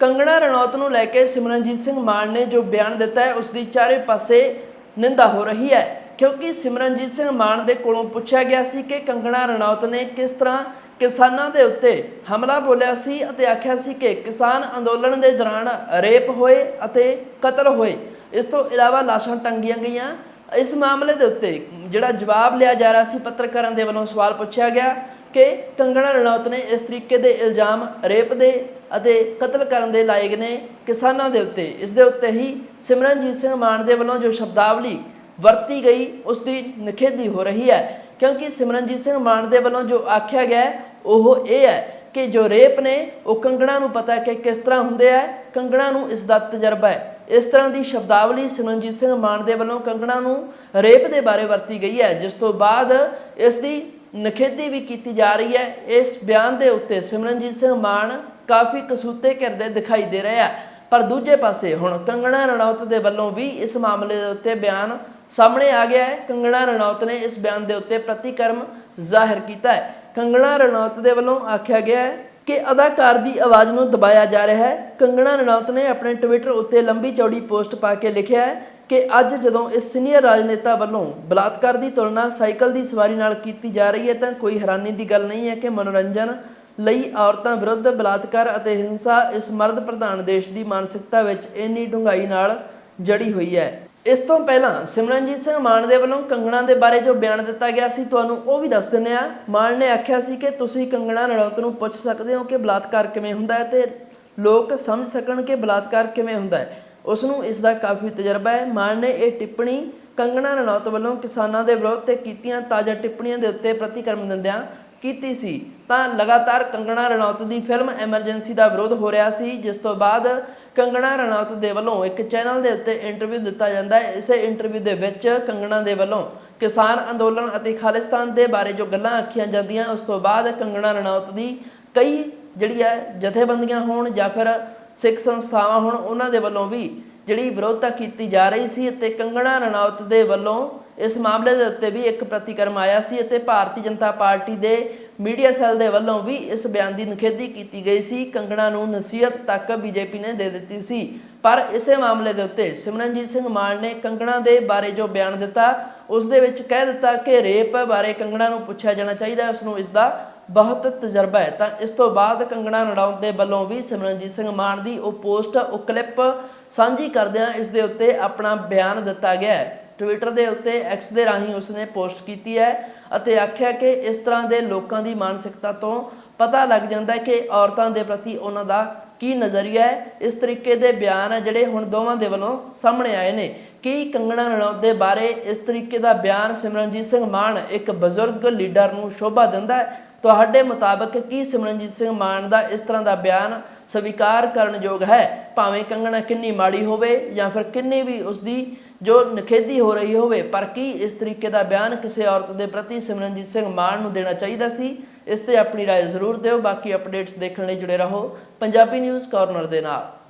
ਕੰਗਣਾ ਰਣੌਤ ਨੂੰ ਲੈ ਕੇ ਸਿਮਰਨਜੀਤ ਸਿੰਘ ਮਾਨ ਨੇ ਜੋ ਬਿਆਨ ਦਿੱਤਾ ਹੈ, ਉਸ ਦੀ ਚਾਰੇ ਪਾਸੇ ਨਿੰਦਾ ਹੋ ਰਹੀ ਹੈ। ਕਿਉਂਕਿ ਸਿਮਰਨਜੀਤ ਸਿੰਘ ਮਾਨ ਦੇ ਕੋਲੋਂ ਪੁੱਛਿਆ ਗਿਆ ਸੀ ਕਿ ਕੰਗਣਾ ਰਣੌਤ ਨੇ ਕਿਸ ਤਰ੍ਹਾਂ ਕਿਸਾਨਾਂ ਦੇ ਉੱਤੇ ਹਮਲਾ ਬੋਲਿਆ ਸੀ ਅਤੇ ਆਖਿਆ ਸੀ ਕਿ ਕਿਸਾਨ ਅੰਦੋਲਨ ਦੇ ਦੌਰਾਨ ਰੇਪ ਹੋਏ ਅਤੇ ਕਤਲ ਹੋਏ। ਇਸ ਤੋਂ ਇਲਾਵਾ ਲਾਸ਼ਾਂ ਟੰਗੀਆਂ ਗਈਆਂ। ਇਸ ਮਾਮਲੇ ਦੇ ਉੱਤੇ ਜਿਹੜਾ ਜਵਾਬ ਲਿਆ ਜਾ ਰਿਹਾ ਸੀ ਪੱਤਰਕਾਰਾਂ ਦੇ ਵੱਲੋਂ ਸਵਾਲ ਪੁੱਛਿਆ ਗਿਆ। ਕਿ ਕੰਗਣਾ ਰਣੌਤ ਨੇ ਇਸ ਤਰੀਕੇ ਦੇ ਇਲਜ਼ਾਮ ਰੇਪ ਦੇ ਅਤੇ ਕਤਲ ਕਰਨ ਦੇ ਲਾਇਕ ਨੇ ਕਿਸਾਨਾਂ ਦੇ ਉੱਤੇ। ਇਸ ਦੇ ਉੱਤੇ ਹੀ ਸਿਮਰਨਜੀਤ ਸਿੰਘ ਮਾਨ ਦੇ ਵੱਲੋਂ ਜੋ ਸ਼ਬਦਾਵਲੀ ਵਰਤੀ ਗਈ, ਉਸ ਦੀ ਨਿਖੇਧੀ ਹੋ ਰਹੀ ਹੈ। ਕਿਉਂਕਿ ਸਿਮਰਨਜੀਤ ਸਿੰਘ ਮਾਨ ਦੇ ਵੱਲੋਂ ਜੋ ਆਖਿਆ ਗਿਆ ਉਹ ਇਹ ਹੈ ਕਿ ਜੋ ਰੇਪ ਨੇ, ਉਹ ਕੰਗਣਾ ਨੂੰ ਪਤਾ ਕਿ ਕਿਸ ਤਰ੍ਹਾਂ ਹੁੰਦੇ ਆ, ਕੰਗਣਾ ਨੂੰ ਇਸ ਦਾ ਤਜਰਬਾ ਹੈ। ਇਸ ਤਰ੍ਹਾਂ ਦੀ ਸ਼ਬਦਾਵਲੀ ਸਿਮਰਨਜੀਤ ਸਿੰਘ ਮਾਨ ਦੇ ਵੱਲੋਂ ਕੰਗਣਾ ਨੂੰ ਰੇਪ ਦੇ ਬਾਰੇ ਵਰਤੀ ਗਈ ਹੈ, ਜਿਸ ਤੋਂ ਬਾਅਦ ਇਸ ਦੀ ਨਖੇਦੀ ਵੀ ਕੀਤੀ ਜਾ ਰਹੀ ਹੈ। ਇਸ ਬਿਆਨ ਦੇ ਉੱਤੇ ਸਿਮਰਨਜੀਤ ਸਿੰਘ ਮਾਨ ਕਾਫੀ ਕਸੂਤੇ ਕਰਦੇ ਦਿਖਾਈ ਦੇ ਰਹੇ ਆ। ਪਰ ਦੂਜੇ ਪਾਸੇ ਹੁਣ ਕੰਗਣਾ ਰਣੌਤ ਦੇ ਵੱਲੋਂ ਵੀ ਇਸ ਮਾਮਲੇ ਦੇ ਉੱਤੇ ਬਿਆਨ ਸਾਹਮਣੇ ਆ ਗਿਆ ਹੈ। ਕੰਗਣਾ ਰਣੌਤ ਨੇ ਇਸ ਬਿਆਨ ਦੇ ਉੱਤੇ ਪ੍ਰਤੀਕਰਮ ਜ਼ਾਹਿਰ ਕੀਤਾ ਹੈ। ਕੰਗਣਾ ਰਣੌਤ ਦੇ ਵੱਲੋਂ ਆਖਿਆ ਗਿਆ ਹੈ ਕਿ ਅਦਾਕਾਰ ਦੀ ਆਵਾਜ਼ ਨੂੰ ਦਬਾਇਆ ਜਾ ਰਿਹਾ ਹੈ। ਕੰਗਣਾ ਰਣੌਤ ਨੇ ਆਪਣੇ ਟਵਿੱਟਰ ਉੱਤੇ ਲੰਬੀ ਚੌੜੀ ਪੋਸਟ ਪਾ ਕੇ ਲਿਖਿਆ ਹੈ ਕਿ ਅੱਜ ਜਦੋਂ ਇਸ ਸੀਨੀਅਰ ਰਾਜਨੇਤਾ ਵੱਲੋਂ ਬਲਾਤਕਾਰ ਦੀ ਤੁਲਨਾ, ਸਾਈਕਲ ਦੀ ਸਵਾਰੀ ਨਾਲ ਕੀਤੀ ਜਾ ਰਹੀ ਹੈ, ਤਾਂ ਕੋਈ ਹੈਰਾਨੀ ਦੀ ਗੱਲ ਨਹੀਂ ਹੈ ਕਿ ਮਨੋਰੰਜਨ ਲਈ ਔਰਤਾਂ ਵਿਰੁੱਧ ਬਲਾਤਕਾਰ ਅਤੇ ਹਿੰਸਾ ਇਸ ਮਰਦ ਪ੍ਰਧਾਨ ਦੇਸ਼ ਦੀ ਮਾਨਸਿਕਤਾ ਵਿੱਚ ਇੰਨੀ ਡੂੰਘਾਈ ਨਾਲ ਜੜੀ ਹੋਈ ਹੈ। ਇਸ ਤੋਂ ਪਹਿਲਾਂ ਸਿਮਰਨਜੀਤ ਸਿੰਘ ਮਾਨ ਦੇ ਵੱਲੋਂ ਕੰਗਣਾ ਦੇ ਬਾਰੇ ਜੋ ਬਿਆਨ ਦਿੱਤਾ ਗਿਆ ਸੀ, ਤੁਹਾਨੂੰ ਉਹ ਵੀ ਦੱਸ ਦਿੰਦੇ ਆ ਮਾਨ ਨੇ ਆਖਿਆ ਸੀ ਕਿ ਤੁਸੀਂ ਕੰਗਣਾ ਰਣੌਤ ਨੂੰ ਪੁੱਛ ਸਕਦੇ ਹੋ ਕਿ ਬਲਾਤਕਾਰ ਕਿਵੇਂ ਹੁੰਦਾ ਹੈ ਤੇ ਲੋਕ ਸਮਝ ਸਕਣ ਕਿ ਬਲਾਤਕਾਰ ਕਿਵੇਂ ਹੁੰਦਾ ਹੈ। ਉਸ ਨੂੰ ਇਸ ਦਾ ਕਾਫੀ ਤਜਰਬਾ ਹੈ। ਮਾਨ ਨੇ ਇਹ ਟਿੱਪਣੀ ਕੰਗਣਾ ਰਣੌਤ ਵੱਲੋਂ ਕਿਸਾਨਾਂ ਦੇ ਵਿਰੋਧ ਤੇ ਕੀਤੀਆਂ ਤਾਜ਼ਾ ਟਿੱਪਣੀਆਂ ਦੇ ਉੱਤੇ ਪ੍ਰਤੀਕਰਮ ਦਿੰਦਿਆਂ ਕੀਤੀ ਸੀ। ਤਾਂ ਲਗਾਤਾਰ ਕੰਗਣਾ ਰਣੌਤ ਦੀ ਫਿਲਮ ਐਮਰਜੈਂਸੀ ਦਾ ਵਿਰੋਧ ਹੋ ਰਿਹਾ ਸੀ, ਜਿਸ ਤੋਂ ਬਾਅਦ ਕੰਗਣਾ ਰਣੌਤ ਦੇ ਵੱਲੋਂ ਇੱਕ ਚੈਨਲ ਦੇ ਉੱਤੇ ਇੰਟਰਵਿਊ ਦਿੱਤਾ ਜਾਂਦਾ ਹੈ। ਇਸੇ ਇੰਟਰਵਿਊ ਦੇ ਵਿੱਚ ਕੰਗਣਾ ਦੇ ਵੱਲੋਂ ਕਿਸਾਨ ਅੰਦੋਲਨ ਅਤੇ ਖਾਲਿਸਤਾਨ ਦੇ ਬਾਰੇ ਜੋ ਗੱਲਾਂ ਆਖੀਆਂ ਜਾਂਦੀਆਂ, ਉਸ ਤੋਂ ਬਾਅਦ ਕੰਗਣਾ ਰਣੌਤ ਦੀ ਕਈ ਜਿਹੜੀ ਹੈ ਜਥੇਬੰਦੀਆਂ ਹੋਣ ਜਾਂ ਫਿਰ ਸਿੱਖ ਸੰਸਥਾਵਾਂ ਹੁਣ ਉਹਨਾਂ ਦੇ ਵੱਲੋਂ ਵੀ ਜਿਹੜੀ ਵਿਰੋਧਤਾ ਕੀਤੀ ਜਾ ਰਹੀ ਸੀ ਅਤੇ ਕੰਗਣਾ ਰਣੌਤ ਦੇ ਵੱਲੋਂ ਇਸ ਮਾਮਲੇ ਦੇ ਉੱਤੇ ਵੀ ਇੱਕ ਪ੍ਰਤੀਕਰਮ ਆਇਆ ਸੀ ਅਤੇ ਭਾਰਤੀ ਜਨਤਾ ਪਾਰਟੀ ਦੇ ਮੀਡੀਆ ਸੈੱਲ ਦੇ ਵੱਲੋਂ ਵੀ ਇਸ ਬਿਆਨ ਦੀ ਨਿਖੇਧੀ ਕੀਤੀ ਗਈ ਸੀ। ਕੰਗਣਾ ਨੂੰ ਨਸੀਹਤ ਤੱਕ ਬੀਜੇਪੀ ਨੇ ਦੇ ਦਿੱਤੀ ਸੀ। ਪਰ ਇਸੇ ਮਾਮਲੇ ਦੇ ਉੱਤੇ ਸਿਮਰਨਜੀਤ ਸਿੰਘ ਮਾਨ ਨੇ ਕੰਗਣਾ ਦੇ ਬਾਰੇ ਜੋ ਬਿਆਨ ਦਿੱਤਾ, ਉਸ ਦੇ ਵਿੱਚ ਕਹਿ ਦਿੱਤਾ ਕਿ ਰੇਪ ਬਾਰੇ ਕੰਗਣਾ ਨੂੰ ਪੁੱਛਿਆ ਜਾਣਾ ਚਾਹੀਦਾ ਹੈ ਉਸ ਨੂੰ ਇਸ ਦਾ ਬਹੁਤ ਤਜਰਬਾ ਹੈ। ਤਾਂ ਇਸ ਤੋਂ ਬਾਅਦ ਕੰਗਣਾ ਰਣੌਤ ਦੇ ਵੱਲੋਂ ਵੀ ਸਿਮਰਨਜੀਤ ਸਿੰਘ ਮਾਨ ਦੀ ਉਹ ਪੋਸਟ, ਉਹ ਕਲਿੱਪ ਸਾਂਝੀ ਕਰਦਿਆਂ ਇਸ ਦੇ ਉੱਤੇ ਆਪਣਾ ਬਿਆਨ ਦਿੱਤਾ ਗਿਆ ਹੈ। ਟਵਿੱਟਰ ਦੇ ਉੱਤੇ ਐਕਸ ਦੇ ਰਾਹੀਂ ਉਸਨੇ ਪੋਸਟ ਕੀਤੀ ਹੈ ਅਤੇ ਆਖਿਆ ਕਿ ਇਸ ਤਰ੍ਹਾਂ ਦੇ ਲੋਕਾਂ ਦੀ ਮਾਨਸਿਕਤਾ ਤੋਂ ਪਤਾ ਲੱਗ ਜਾਂਦਾ ਹੈ ਕਿ ਔਰਤਾਂ ਦੇ ਪ੍ਰਤੀ ਉਹਨਾਂ ਦਾ ਕੀ ਨਜ਼ਰੀਆ ਹੈ। ਇਸ ਤਰੀਕੇ ਦੇ ਬਿਆਨ ਹੈ ਜਿਹੜੇ ਹੁਣ ਦੋਵਾਂ ਦੇ ਵੱਲੋਂ ਸਾਹਮਣੇ ਆਏ ਨੇ। ਕੀ ਕੰਗਣਾ ਰਣੌਤ ਦੇ ਬਾਰੇ ਇਸ ਤਰੀਕੇ ਦਾ ਬਿਆਨ ਸਿਮਰਨਜੀਤ ਸਿੰਘ ਮਾਨ, ਇੱਕ ਬਜ਼ੁਰਗ ਲੀਡਰ ਨੂੰ ਸ਼ੋਭਾ ਦਿੰਦਾ ਹੈ? ਤੁਹਾਡੇ ਮੁਤਾਬਕ ਕੀ ਸਿਮਰਨਜੀਤ ਸਿੰਘ ਮਾਨ ਦਾ ਇਸ ਤਰ੍ਹਾਂ ਦਾ ਬਿਆਨ ਸਵੀਕਾਰ ਕਰਨਯੋਗ ਹੈ ਭਾਵੇਂ ਕੰਗਣਾ ਕਿੰਨੀ ਮਾੜੀ ਹੋਵੇ ਜਾਂ ਫਿਰ ਕਿੰਨੀ ਵੀ ਉਸ ਦੀ ਜੋ ਨਖੇਦੀ ਹੋ ਰਹੀ ਹੋਵੇ ਪਰ ਕੀ ਇਸ ਤਰੀਕੇ ਦਾ ਬਿਆਨ ਕਿਸੇ ਔਰਤ ਦੇ ਪ੍ਰਤੀ ਸਿਮਰਨਜੀਤ ਸਿੰਘ ਮਾਨ ਨੂੰ ਦੇਣਾ ਚਾਹੀਦਾ ਸੀ ਇਸ ਤੇ ਆਪਣੀ رائے ਜ਼ਰੂਰ ਦਿਓ ਬਾਕੀ ਅਪਡੇਟਸ ਦੇਖਣ ਲਈ ਜੁੜੇ ਰਹੋ ਪੰਜਾਬੀ ਨਿਊਜ਼ ਕਾਰਨਰ ਦੇ ਨਾਲ